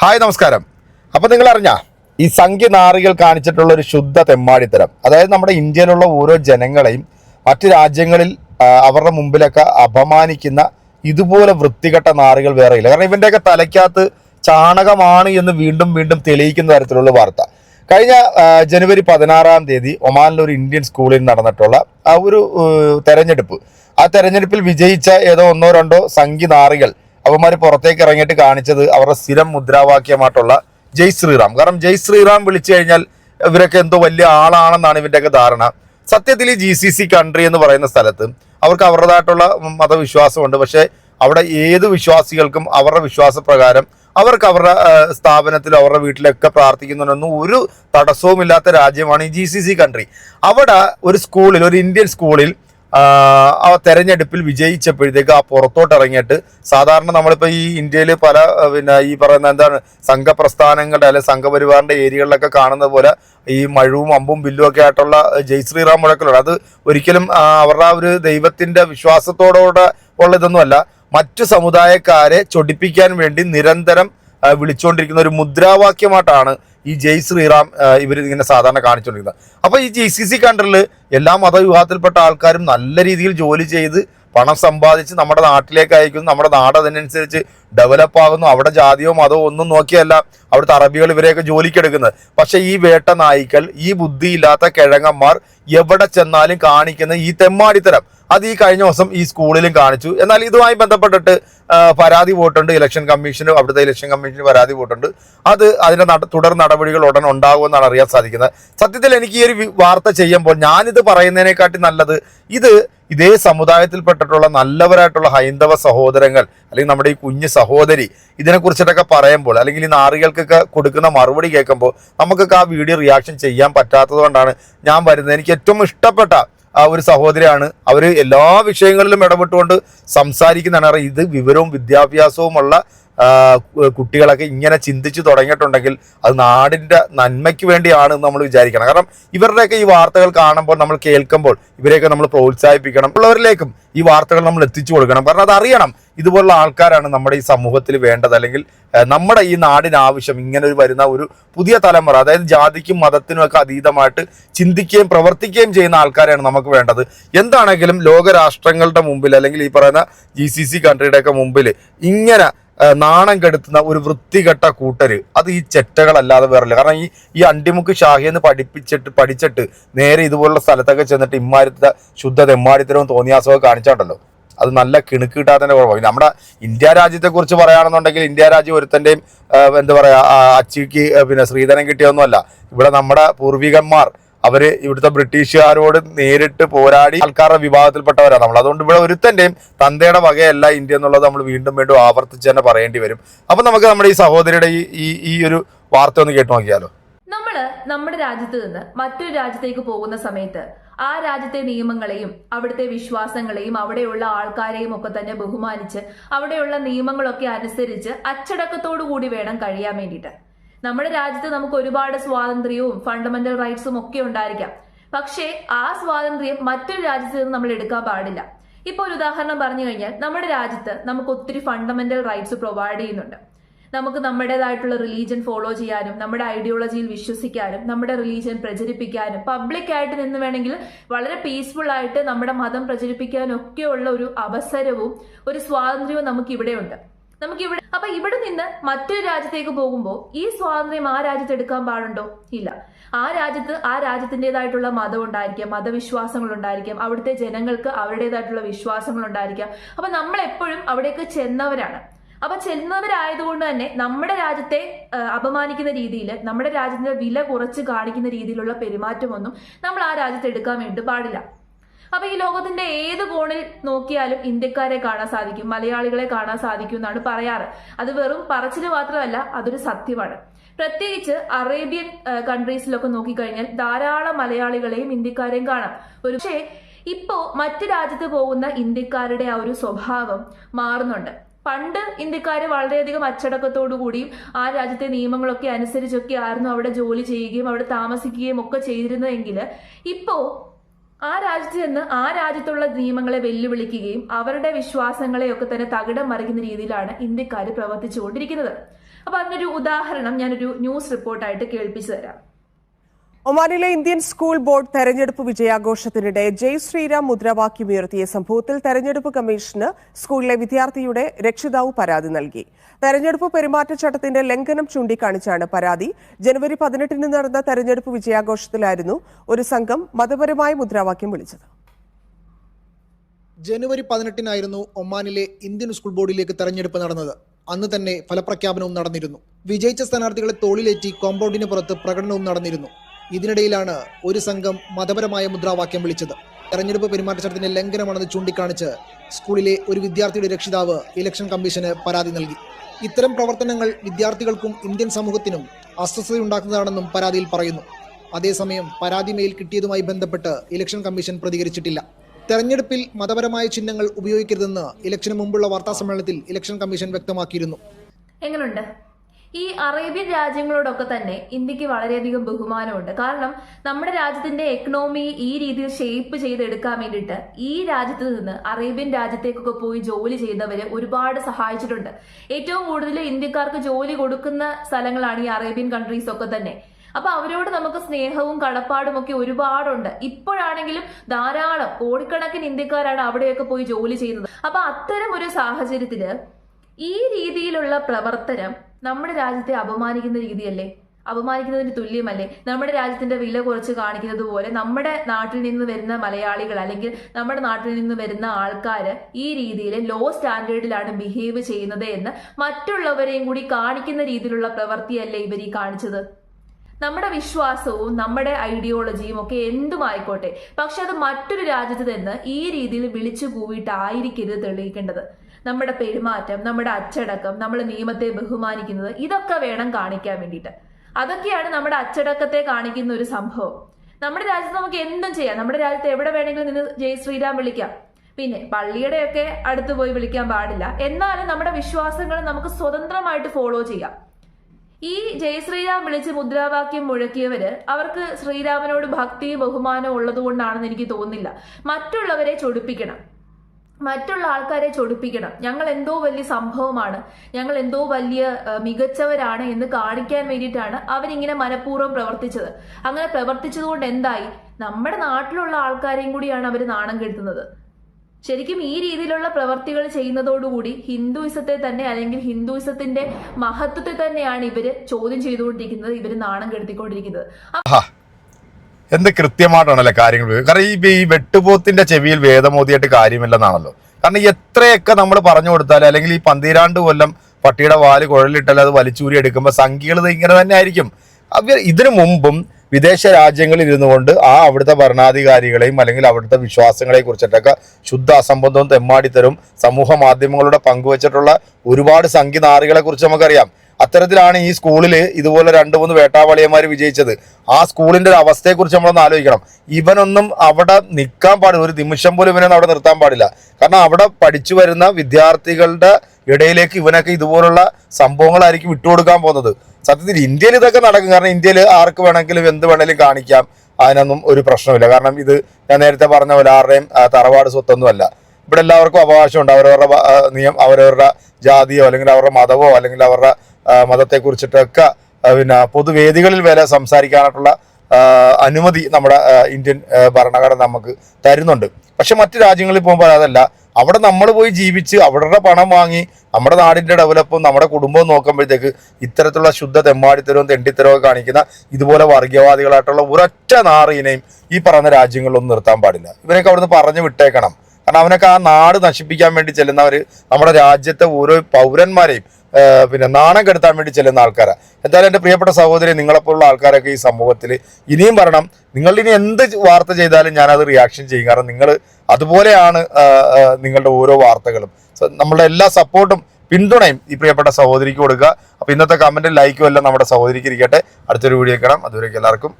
Hi നമസ്കാരം. അപ്പോൾ നിങ്ങൾ അറിഞ്ഞാ ഈ സംഖ്യ നാറികൾ കാണിച്ചിട്ടുള്ള ഒരു ശുദ്ധ തെമ്മാടിത്തരം. അതായത് നമ്മുടെ ഇന്ത്യയിലുള്ള ഓരോ ജനങ്ങളെയും മറ്റ് രാജ്യങ്ങളിൽ അവരുടെ മുമ്പിലൊക്കെ അപമാനിക്കുന്ന ഇതുപോലെ വൃത്തികെട്ട നാറികൾ വേറെ ഇല്ല. കാരണം ഇവന്റെയൊക്കെ തലയ്ക്കകത്ത് ചാണകമാണ് എന്ന് വീണ്ടും വീണ്ടും തെളിയിക്കുന്ന തരത്തിലുള്ള വാർത്ത. കഴിഞ്ഞ ജനുവരി പതിനാറാം തീയതി ഒമാനിലെ ഒരു ഇന്ത്യൻ സ്കൂളിൽ നടന്നിട്ടുള്ള ആ ഒരു തെരഞ്ഞെടുപ്പ്. ആ തെരഞ്ഞെടുപ്പിൽ വിജയിച്ച ഏതോ ഒന്നോ രണ്ടോ സംഖ്യ നാറികൾ അവന്മാർ പുറത്തേക്ക് ഇറങ്ങിയിട്ട് കാണിച്ചത് അവരുടെ സ്ഥിരം മുദ്രാവാക്യമായിട്ടുള്ള ജയ് ശ്രീറാം. കാരണം ജയ് ശ്രീറാം വിളിച്ചു കഴിഞ്ഞാൽ ഇവരൊക്കെ എന്തോ വലിയ ആളാണെന്നാണ് ഇവന്റെയൊക്കെ ധാരണ. സത്യത്തിൽ ഈ ജി സി സി കൺട്രി എന്ന് പറയുന്ന സ്ഥലത്ത് അവർക്ക് അവരുടേതായിട്ടുള്ള മതവിശ്വാസമുണ്ട്. പക്ഷേ അവിടെ ഏത് വിശ്വാസികൾക്കും അവരുടെ വിശ്വാസപ്രകാരം അവർക്ക് അവരുടെ സ്ഥാപനത്തിലും അവരുടെ വീട്ടിലൊക്കെ പ്രാർത്ഥിക്കുന്നതിനൊന്നും ഒരു തടസ്സവുമില്ലാത്ത രാജ്യമാണ് ഈ ജി സി സി കൺട്രി അവിടെ ഒരു സ്കൂളിൽ ഒരു ഇന്ത്യൻ സ്കൂളിൽ ആ, തെരഞ്ഞെടുപ്പിൽ വിജയിച്ചപ്പോഴത്തേക്ക് ആ പുറത്തോട്ട് ഇറങ്ങിയിട്ട് സാധാരണ നമ്മളിപ്പോൾ ഈ ഇന്ത്യയിൽ പല പിന്നെ ഈ പറയുന്ന എന്താണ് സംഘപ്രസ്ഥാനങ്ങളുടെ അല്ലെ സംഘപരിവാറിന്റെ ഏരിയകളിലൊക്കെ കാണുന്ന പോലെ ഈ മഴവും അമ്പും ബില്ലും ഒക്കെ ആയിട്ടുള്ള ജയ് ശ്രീറാം മുഴക്കലുണ്ട്. അത് ഒരിക്കലും അവരുടെ ആ ഒരു ദൈവത്തിന്റെ വിശ്വാസത്തോടുകൂടെ ഉള്ള ഇതൊന്നുമല്ല മറ്റു സമുദായക്കാരെ ചൊടിപ്പിക്കാൻ വേണ്ടി നിരന്തരം വിളിച്ചുകൊണ്ടിരിക്കുന്ന ഒരു മുദ്രാവാക്യമായിട്ടാണ് ഈ ജയ് ശ്രീറാം ഇവർ ഇങ്ങനെ സാധാരണ കാണിച്ചുകൊണ്ടിരിക്കുന്നത് അപ്പോൾ ഈ ജി സി സി കണ്ടറിൽ എല്ലാ മതവിഭാഗത്തിൽപ്പെട്ട ആൾക്കാരും നല്ല രീതിയിൽ ജോലി ചെയ്ത് പണം സമ്പാദിച്ച് നമ്മുടെ നാട്ടിലേക്ക് അയക്കുന്നു നമ്മുടെ നാട് അതിനനുസരിച്ച് ഡെവലപ്പ് ആകുന്നു. അവിടെ ജാതിയോ മതമോ ഒന്നും നോക്കിയല്ല. അവിടുത്തെ അറബികൾ ഇവരെയൊക്കെ ജോലിക്കെടുക്കുന്നത്. പക്ഷെ ഈ വേട്ട നായ്ക്കൾ ഈ ബുദ്ധിയില്ലാത്ത കിഴങ്ങന്മാർ എവിടെ ചെന്നാലും കാണിക്കുന്ന ഈ തെമ്മാടിത്തരം. അത് ഈ കഴിഞ്ഞ ദിവസം ഈ സ്കൂളിലും കാണിച്ചു. എന്നാൽ ഇതുമായി ബന്ധപ്പെട്ടിട്ട് പരാതി പോയിട്ടുണ്ട്. ഇലക്ഷൻ കമ്മീഷന് അവിടുത്തെ ഇലക്ഷൻ കമ്മീഷന് പരാതി പോയിട്ടുണ്ട്. അത് അതിന്റെ നട- തുടർ നടപടികൾ ഉടൻ ഉണ്ടാകുമെന്നാണ് അറിയാൻ സാധിക്കുന്നത്. സത്യത്തിൽ എനിക്ക് ഈ ഒരു വാർത്ത ചെയ്യുമ്പോൾ ഞാനിത് പറയുന്നതിനെക്കാട്ടി നല്ലത് ഇത് ഇതേ സമുദായത്തിൽപ്പെട്ടിട്ടുള്ള നല്ലവരായിട്ടുള്ള ഹൈന്ദവ സഹോദരങ്ങൾ അല്ലെങ്കിൽ നമ്മുടെ ഈ കുഞ്ഞു സഹോദരി ഇതിനെക്കുറിച്ചിട്ടൊക്കെ പറയുമ്പോൾ അല്ലെങ്കിൽ ഈ നാറികൾക്കൊക്കെ കൊടുക്കുന്ന മറുപടി കേൾക്കുമ്പോൾ നമുക്കൊക്കെ ആ വീഡിയോ റിയാക്ഷൻ ചെയ്യാൻ പറ്റാത്തത് കൊണ്ടാണ് ഞാൻ വരുന്നത്. എനിക്ക് ഏറ്റവും ഇഷ്ടപ്പെട്ട ആ ഒരു സഹോദരിയാണ്. അവർ എല്ലാ വിഷയങ്ങളിലും ഇടപെട്ടുകൊണ്ട് സംസാരിക്കുന്നതാണ്. ഇത് വിവരവും വിദ്യാഭ്യാസവുമുള്ള കുട്ടികളൊക്കെ ഇങ്ങനെ ചിന്തിച്ചു തുടങ്ങിയിട്ടുണ്ടെങ്കിൽ അത് നാടിന്റെ നന്മയ്ക്ക് വേണ്ടിയാണ് നമ്മൾ വിചാരിക്കണം. കാരണം ഇവരുടെയൊക്കെ ഈ വാർത്തകൾ കാണുമ്പോൾ നമ്മൾ കേൾക്കുമ്പോൾ ഇവരെയൊക്കെ നമ്മൾ പ്രോത്സാഹിപ്പിക്കണം. ഉള്ളവരിലേക്കും ഈ വാർത്തകൾ നമ്മൾ എത്തിച്ചു കൊടുക്കണം. കാരണം അത് അറിയണം. ഇതുപോലുള്ള ആൾക്കാരാണ് നമ്മുടെ ഈ സമൂഹത്തിൽ വേണ്ടത്. അല്ലെങ്കിൽ നമ്മുടെ ഈ നാടിന് ആവശ്യം ഇങ്ങനെ ഒരു വരുന്ന ഒരു പുതിയ തലമുറ അതായത് ജാതിക്കും മതത്തിനും ഒക്കെ അതീതമായിട്ട് ചിന്തിക്കുകയും പ്രവർത്തിക്കുകയും ചെയ്യുന്ന ആൾക്കാരാണ് നമുക്ക് വേണ്ടത്. എന്താണെങ്കിലും ലോകരാഷ്ട്രങ്ങളുടെ മുമ്പിൽ അല്ലെങ്കിൽ ഈ പറയുന്ന ജി സി സി കൺട്രിയുടെയൊക്കെ മുമ്പിൽ ഇങ്ങനെ നാണം കെടുത്തുന്ന ഒരു വൃത്തികെട്ട കൂട്ടര്. അത് ഈ ചെറ്റകളല്ലാതെ വേറില്ല കാരണം ഈ ഈ അണ്ടിമുക്ക് ഷാഹിയെന്ന് പഠിപ്പിച്ചിട്ട് പഠിച്ചിട്ട് നേരെ ഇതുപോലുള്ള സ്ഥലത്തൊക്കെ ചെന്നിട്ട് ഇമ്മാരിത്ത ശുദ്ധ തെമ്മാടിത്തരവും തോന്നിയാസവും കാണിച്ചാണ്ടല്ലോ. അത് നല്ല കിണുക്ക് കിട്ടാത്തതിന്റെ കുഴപ്പമാണ് നമ്മുടെ ഇന്ത്യ രാജ്യത്തെക്കുറിച്ച് പറയുകയാണെന്നുണ്ടെങ്കിൽ ഇന്ത്യ രാജ്യം ഒരുത്തന്റെയും എന്താ പറയുക അച്ചിക്ക് പിന്നെ ശ്രീധരൻ കിട്ടിയൊന്നുമല്ല ഇവിടെ നമ്മുടെ പൂർവികന്മാർ അവർ ഇവിടുത്തെ ബ്രിട്ടീഷുകാരോട് നേരിട്ട് പോരാടി ആൾക്കാരുടെ വിഭാഗത്തിൽപ്പെട്ടവരാണ് നമ്മൾ. അതുകൊണ്ട് ഇവിടെ ഒരുത്തന്റെയും തന്തയുടെ വകയല്ല ഇന്ത്യ എന്നുള്ളത് നമ്മൾ വീണ്ടും വീണ്ടും ആവർത്തിച്ച് തന്നെ പറയേണ്ടി വരും. അപ്പൊ നമുക്ക് നമ്മുടെ ഈ സഹോദരിയുടെ ഈ ഈ ഒരു വാർത്ത ഒന്ന് കേട്ടു നോക്കിയാലോ? നമ്മൾ നമ്മുടെ രാജ്യത്ത് നിന്ന് മറ്റൊരു രാജ്യത്തേക്ക് പോകുന്ന സമയത്ത് ആ രാജ്യത്തെ നിയമങ്ങളെയും അവിടുത്തെ വിശ്വാസങ്ങളെയും അവിടെയുള്ള ആൾക്കാരെയും ഒക്കെ തന്നെ ബഹുമാനിച്ച് അവിടെയുള്ള നിയമങ്ങളൊക്കെ അനുസരിച്ച് അച്ചടക്കത്തോടു കൂടി വേണം കഴിയാൻ വേണ്ടിയിട്ട്. നമ്മുടെ രാജ്യത്ത് നമുക്ക് ഒരുപാട് സ്വാതന്ത്ര്യവും ഫണ്ടമെന്റൽ റൈറ്റ്സും ഒക്കെ ഉണ്ടായിരിക്കാം. പക്ഷേ ആ സ്വാതന്ത്ര്യം മറ്റൊരു രാജ്യത്ത് നിന്ന് നമ്മൾ എടുക്കാൻ പാടില്ല. ഇപ്പൊ ഒരു ഉദാഹരണം പറഞ്ഞു കഴിഞ്ഞാൽ നമ്മുടെ രാജ്യത്ത് നമുക്ക് ഒത്തിരി ഫണ്ടമെന്റൽ റൈറ്റ്സ് പ്രൊവൈഡ് ചെയ്യുന്നുണ്ട്. നമുക്ക് നമ്മുടേതായിട്ടുള്ള റിലീജിയൻ ഫോളോ ചെയ്യാനും നമ്മുടെ ഐഡിയോളജിയിൽ വിശ്വസിക്കാനും നമ്മുടെ റിലീജിയൻ പ്രചരിപ്പിക്കാനും പബ്ലിക്കായിട്ട് നിന്ന് വേണമെങ്കിൽ വളരെ പീസ്ഫുൾ ആയിട്ട് നമ്മുടെ മതം പ്രചരിപ്പിക്കാനും ഒക്കെയുള്ള ഒരു അവസരവും ഒരു സ്വാതന്ത്ര്യവും നമുക്ക് ഇവിടെയുണ്ട് നമുക്ക് ഇവിടെ അപ്പൊ ഇവിടെ നിന്ന് മറ്റൊരു രാജ്യത്തേക്ക് പോകുമ്പോൾ ഈ സ്വാതന്ത്ര്യം ആ രാജ്യത്ത് എടുക്കാൻ പാടുണ്ടോ? ഇല്ല. ആ രാജ്യത്ത് ആ രാജ്യത്തിന്റെതായിട്ടുള്ള മതം ഉണ്ടായിരിക്കാം മതവിശ്വാസങ്ങൾ ഉണ്ടായിരിക്കാം അവിടുത്തെ ജനങ്ങൾക്ക് അവരുടേതായിട്ടുള്ള വിശ്വാസങ്ങൾ ഉണ്ടായിരിക്കാം. അപ്പൊ നമ്മൾ എപ്പോഴും അവിടേക്ക് ചെന്നവരാണ്. അപ്പൊ ചെന്നവരായതുകൊണ്ട് തന്നെ നമ്മുടെ രാജ്യത്തെ അപമാനിക്കുന്ന രീതിയിൽ നമ്മുടെ രാജ്യത്തിന്റെ വില കുറച്ച് കാണിക്കുന്ന രീതിയിലുള്ള പെരുമാറ്റമൊന്നും നമ്മൾ ആ രാജ്യത്ത് എടുക്കാൻ വേണ്ടി പാടില്ല. അപ്പൊ ഈ ലോകത്തിന്റെ ഏത് കോണിൽ നോക്കിയാലും ഇന്ത്യക്കാരെ കാണാൻ സാധിക്കും മലയാളികളെ കാണാൻ സാധിക്കും എന്നാണ് പറയാറ്. അത് വെറും പറച്ചിൽ മാത്രമല്ല അതൊരു സത്യമാണ്. പ്രത്യേകിച്ച് അറേബ്യൻ കൺട്രീസിലൊക്കെ നോക്കിക്കഴിഞ്ഞാൽ ധാരാളം മലയാളികളെയും ഇന്ത്യക്കാരെയും കാണാം. ഒരു പക്ഷേ ഇപ്പോ മറ്റു രാജ്യത്ത് പോകുന്ന ഇന്ത്യക്കാരുടെ ആ ഒരു സ്വഭാവം മാറുന്നുണ്ട്. പണ്ട് ഇന്ത്യക്കാർ വളരെയധികം കൂടിയും ആ രാജ്യത്തെ നിയമങ്ങളൊക്കെ അനുസരിച്ചൊക്കെ ആയിരുന്നു അവിടെ ജോലി ചെയ്യുകയും അവിടെ താമസിക്കുകയും ഒക്കെ ചെയ്തിരുന്നതെങ്കിൽ ഇപ്പോ ആ രാജ്യത്ത് ചെന്ന് ആ രാജ്യത്തുള്ള നിയമങ്ങളെ വെല്ലുവിളിക്കുകയും അവരുടെ വിശ്വാസങ്ങളെയൊക്കെ തന്നെ തകിടം മറിക്കുന്ന രീതിയിലാണ് ഇന്ത്യക്കാർ പ്രവർത്തിച്ചുകൊണ്ടിരിക്കുന്നത്. അപ്പൊ അതിനൊരു ഉദാഹരണം ഞാനൊരു ന്യൂസ് റിപ്പോർട്ടായിട്ട് കേൾപ്പിച്ചു തരാം. ഒമാനിലെ ഇന്ത്യൻ സ്കൂൾ ബോർഡ് തെരഞ്ഞെടുപ്പ് വിജയാഘോഷത്തിനിടെ ജയ് ശ്രീരാം മുദ്രാവാക്യം ഉയർത്തിയ സംഭവത്തിൽ തെരഞ്ഞെടുപ്പ് കമ്മീഷന് സ്കൂളിലെ വിദ്യാർത്ഥിയുടെ രക്ഷിതാവ് പരാതി നൽകി. തെരഞ്ഞെടുപ്പ് പെരുമാറ്റച്ചട്ടത്തിന്റെ ലംഘനം ചൂണ്ടിക്കാണിച്ചാണ് പരാതി. ജനുവരി പതിനെട്ടിന് നടന്ന തെരഞ്ഞെടുപ്പ് വിജയാഘോഷത്തിലായിരുന്നു ഒരു സംഘം മതപരമായ മുദ്രാവാക്യം വിളിച്ചത്. ജനുവരി പതിനെട്ടിനായിരുന്നു ഒമാനിലെ ഇന്ത്യൻ സ്കൂൾ ബോർഡിലേക്ക് തെരഞ്ഞെടുപ്പ് നടന്നത്. അന്ന് തന്നെ ഫലപ്രഖ്യാപനവും നടന്നിരുന്നു. വിജയിച്ച സ്ഥാനാർത്ഥികളെ തോളിലേറ്റി കോമ്പൗണ്ടിന് പുറത്ത് പ്രകടനവും നടന്നിരുന്നു. ഇതിനിടയിലാണ് ഒരു സംഘം മതപരമായ മുദ്രാവാക്യം വിളിച്ചത്. തെരഞ്ഞെടുപ്പ് പെരുമാറ്റച്ചട്ടത്തിന്റെ ലംഘനമാണെന്ന് ചൂണ്ടിക്കാണിച്ച് സ്കൂളിലെ ഒരു വിദ്യാർത്ഥിയുടെ രക്ഷിതാവ് ഇലക്ഷൻ കമ്മീഷന് പരാതി നൽകി. ഇത്തരം പ്രവർത്തനങ്ങൾ വിദ്യാർത്ഥികൾക്കും ഇന്ത്യൻ സമൂഹത്തിനും അസ്വസ്ഥതയുണ്ടാക്കുന്നതാണെന്നും പരാതിയിൽ പറയുന്നു. അതേസമയം പരാതി മെയിൽ കിട്ടിയതുമായി ബന്ധപ്പെട്ട് ഇലക്ഷൻ കമ്മീഷൻ പ്രതികരിച്ചിട്ടില്ല. തെരഞ്ഞെടുപ്പിൽ മതപരമായ ചിഹ്നങ്ങൾ ഉപയോഗിക്കരുതെന്ന് ഇലക്ഷന് മുമ്പുള്ള വാർത്താ സമ്മേളനത്തിൽ ഇലക്ഷൻ കമ്മീഷൻ വ്യക്തമാക്കിയിരുന്നു. എങ്ങനെയുണ്ട് ഈ അറേബ്യൻ രാജ്യങ്ങളോടൊക്കെ തന്നെ ഇന്ത്യയ്ക്ക് വളരെയധികം ബഹുമാനമുണ്ട്. കാരണം നമ്മുടെ രാജ്യത്തിന്റെ എക്കണോമി ഈ രീതിയിൽ ഷേപ്പ് ചെയ്തെടുക്കാൻ വേണ്ടിയിട്ട് ഈ രാജ്യത്ത് നിന്ന് അറേബ്യൻ രാജ്യത്തേക്കൊക്കെ പോയി ജോലി ചെയ്തവര് ഒരുപാട് സഹായിച്ചിട്ടുണ്ട്. ഏറ്റവും കൂടുതൽ ഇന്ത്യക്കാർക്ക് ജോലി കൊടുക്കുന്ന സ്ഥലങ്ങളാണ് ഈ അറേബ്യൻ കൺട്രീസ് ഒക്കെ തന്നെ. അപ്പൊ അവരോട് നമുക്ക് സ്നേഹവും കടപ്പാടും ഒക്കെ ഒരുപാടുണ്ട്. ഇപ്പോഴാണെങ്കിലും ധാരാളം കോടിക്കണക്കിന് ഇന്ത്യക്കാരാണ് അവിടെയൊക്കെ പോയി ജോലി ചെയ്യുന്നത്. അപ്പൊ അത്തരം ഒരു സാഹചര്യത്തിൽ ഈ രീതിയിലുള്ള പ്രവർത്തനം നമ്മുടെ രാജ്യത്തെ അപമാനിക്കുന്ന രീതിയല്ലേ? അപമാനിക്കുന്നതിന് തുല്യമല്ലേ? നമ്മുടെ രാജ്യത്തിന്റെ വില കുറച്ച് കാണിക്കുന്നത് പോലെ നമ്മുടെ നാട്ടിൽ നിന്ന് വരുന്ന മലയാളികൾ അല്ലെങ്കിൽ നമ്മുടെ നാട്ടിൽ നിന്ന് വരുന്ന ആൾക്കാർ ഈ രീതിയിൽ ലോ സ്റ്റാൻഡേർഡിലാണ് ബിഹേവ് ചെയ്യുന്നത് എന്ന് മറ്റുള്ളവരെയും കൂടി കാണിക്കുന്ന രീതിയിലുള്ള പ്രവൃത്തിയല്ലേ ഇവർ ഈ കാണിച്ചത്? നമ്മുടെ വിശ്വാസവും നമ്മുടെ ഐഡിയോളജിയും ഒക്കെ എന്തുമായിക്കോട്ടെ പക്ഷെ അത് മറ്റൊരു രാജ്യത്ത് നിന്ന് ഈ രീതിയിൽ വിളിച്ചു കൂവിയിട്ടായിരിക്കരുത് തെളിയിക്കേണ്ടത്. നമ്മുടെ പെരുമാറ്റം നമ്മുടെ അച്ചടക്കം നമ്മൾ നിയമത്തെ ബഹുമാനിക്കുന്നത് ഇതൊക്കെ വേണം കാണിക്കാൻ വേണ്ടിയിട്ട്. അതൊക്കെയാണ് നമ്മുടെ അച്ചടക്കത്തെ കാണിക്കുന്ന ഒരു സംഭവം. നമ്മുടെ രാജ്യത്ത് നമുക്ക് എന്തും ചെയ്യാം. നമ്മുടെ രാജ്യത്ത് എവിടെ വേണമെങ്കിലും നിന്ന് ജയ് ശ്രീരാം വിളിക്കാം. പിന്നെ പള്ളിയുടെയൊക്കെ അടുത്ത് പോയി വിളിക്കാൻ പാടില്ല. എന്നാലും നമ്മുടെ വിശ്വാസങ്ങൾ നമുക്ക് സ്വതന്ത്രമായിട്ട് ഫോളോ ചെയ്യാം. ഈ ജയ് ശ്രീരാം വിളിച്ച് മുദ്രാവാക്യം മുഴക്കിയവര് അവർക്ക് ശ്രീരാമനോട് ഭക്തിയും ബഹുമാനവും ഉള്ളതുകൊണ്ടാണെന്ന് എനിക്ക് തോന്നുന്നില്ല. മറ്റുള്ളവരെ ചൊടിപ്പിക്കണം. മറ്റുള്ള ആൾക്കാരെ ചൊടിപ്പിക്കണം. ഞങ്ങൾ എന്തോ വലിയ സംഭവമാണ്. ഞങ്ങൾ എന്തോ വലിയ മികച്ചവരാണ് എന്ന് കാണിക്കാൻ വേണ്ടിയിട്ടാണ് അവരിങ്ങനെ മനഃപൂർവം പ്രവർത്തിച്ചത്. അങ്ങനെ പ്രവർത്തിച്ചതുകൊണ്ട് എന്തായി? നമ്മുടെ നാട്ടിലുള്ള ആൾക്കാരെയും കൂടിയാണ് അവർ നാണം കെടുത്തുന്നത്. ശരിക്കും ഈ രീതിയിലുള്ള പ്രവർത്തികൾ ചെയ്യുന്നതോടുകൂടി ഹിന്ദുയിസത്തെ തന്നെ അല്ലെങ്കിൽ ഹിന്ദുയിസത്തിന്റെ മഹത്വത്തെ തന്നെയാണ് ഇവർ ചോദ്യം ചെയ്തുകൊണ്ടിരിക്കുന്നത് ഇവർ നാണം കെടുത്തിക്കൊണ്ടിരിക്കുന്നത്. എന്ത് കൃത്യമായിട്ടാണല്ലേ കാര്യങ്ങൾ കാരണം ഈ ഈ വെട്ടുപോത്തിന്റെ ചെവിയിൽ വേദമോതിയായിട്ട് കാര്യമില്ലെന്നാണല്ലോ. കാരണം എത്രയൊക്കെ നമ്മൾ പറഞ്ഞു കൊടുത്താലും അല്ലെങ്കിൽ ഈ പന്തിരാണ്ട് കൊല്ലം പട്ടിയുടെ വാൽ കുഴലിട്ടാൽ അത് വലിച്ചൂരി എടുക്കുമ്പോൾ സംഖ്യകൾ ഇങ്ങനെ തന്നെ ആയിരിക്കും. ഇതിനു മുമ്പും വിദേശ രാജ്യങ്ങളിൽ ഇരുന്നു കൊണ്ട് ആ അവിടുത്തെ ഭരണാധികാരികളെയും അല്ലെങ്കിൽ അവിടുത്തെ വിശ്വാസങ്ങളെ കുറിച്ചിട്ടൊക്കെ ശുദ്ധ അസംബന്ധവും തെമ്മാടിത്തരും സമൂഹ മാധ്യമങ്ങളുടെ പങ്കുവച്ചിട്ടുള്ള ഒരുപാട് സംഖ്യ നാറികളെ കുറിച്ച് നമുക്കറിയാം. അത്തരത്തിലാണ് ഈ സ്കൂളിൽ ഇതുപോലെ രണ്ട് മൂന്ന് വേട്ടാവളിയന്മാർ വിജയിച്ചത്. ആ സ്കൂളിന്റെ ഒരു അവസ്ഥയെക്കുറിച്ച് നമ്മളൊന്ന് ആലോചിക്കണം. ഇവനൊന്നും അവിടെ നിൽക്കാൻ പാടില്ല. ഒരു നിമിഷം പോലും ഇവനൊന്നും അവിടെ നിർത്താൻ പാടില്ല. കാരണം അവിടെ പഠിച്ചു വരുന്ന വിദ്യാർത്ഥികളുടെ ഇടയിലേക്ക് ഇവനൊക്കെ ഇതുപോലുള്ള സംഭവങ്ങളായിരിക്കും വിട്ടുകൊടുക്കാൻ പോകുന്നത്. സത്യത്തിൽ ഇന്ത്യയിൽ ഇതൊക്കെ നടക്കും. കാരണം ഇന്ത്യയിൽ ആർക്ക് വേണമെങ്കിലും എന്ത് വേണമെങ്കിലും കാണിക്കാം. അതിനൊന്നും ഒരു പ്രശ്നമില്ല കാരണം ഇത് ഞാൻ നേരത്തെ പറഞ്ഞ പോലെ ആരുടെയും തറവാട് സ്വത്തൊന്നുമല്ല ഇവിടെ എല്ലാവർക്കും അവകാശമുണ്ട്. അവരവരുടെ നിയമം അവരവരുടെ ജാതിയോ അല്ലെങ്കിൽ അവരുടെ മതമോ അല്ലെങ്കിൽ അവരുടെ മതത്തെക്കുറിച്ചിട്ടൊക്കെ പിന്നെ പൊതുവേദികളിൽ വരെ സംസാരിക്കാനായിട്ടുള്ള അനുമതി നമ്മുടെ ഇന്ത്യൻ ഭരണഘടന നമുക്ക് തരുന്നുണ്ട്. പക്ഷെ മറ്റു രാജ്യങ്ങളിൽ പോകുമ്പോൾ അതല്ല. അവിടെ നമ്മൾ പോയി ജീവിച്ച് അവരുടെ പണം വാങ്ങി നമ്മുടെ നാടിന്റെ ഡെവലപ്പും നമ്മുടെ കുടുംബവും നോക്കുമ്പോഴത്തേക്ക് ഇത്തരത്തിലുള്ള ശുദ്ധ തെമ്മാടിത്തരവും തെണ്ടിത്തരവും കാണിക്കുന്ന ഇതുപോലെ വർഗീയവാദികളായിട്ടുള്ള ഒരൊറ്റ നാറിനെയും ഈ പറയുന്ന രാജ്യങ്ങളിലൊന്നും നിർത്താൻ പാടില്ല. ഇവരൊക്കെ അവിടുന്ന് പറഞ്ഞു വിട്ടേക്കണം. കാരണം അവനൊക്കെ ആ നാട് നശിപ്പിക്കാൻ വേണ്ടി ചെല്ലുന്നവർ നമ്മുടെ രാജ്യത്തെ ഓരോ പൗരന്മാരെയും പിന്നെ നാണം കെടുത്താൻ വേണ്ടി ചെല്ലുന്ന ആൾക്കാരാണ് എന്തായാലും എന്റെ പ്രിയപ്പെട്ട സഹോദരി നിങ്ങളെപ്പോലുള്ള ആൾക്കാരൊക്കെ ഈ സമൂഹത്തിൽ ഇനിയും പറയണം നിങ്ങൾ ഇനി എന്ത് വാർത്ത ചെയ്താലും ഞാനത് റിയാക്ഷൻ ചെയ്യും. കാരണം നിങ്ങൾ അതുപോലെയാണ് നിങ്ങളുടെ ഓരോ വാർത്തകളും. നമ്മളുടെ എല്ലാ സപ്പോർട്ടും പിന്തുണയും ഈ പ്രിയപ്പെട്ട സഹോദരിക്ക് കൊടുക്കുക. അപ്പോൾ ഇന്നത്തെ കമന്റും ലൈക്കും എല്ലാം നമ്മുടെ സഹോദരിക്ക് ഇരിക്കട്ടെ. അടുത്തൊരു വീഡിയോ കാണാം. അതുവരേക്കും എല്ലാവർക്കും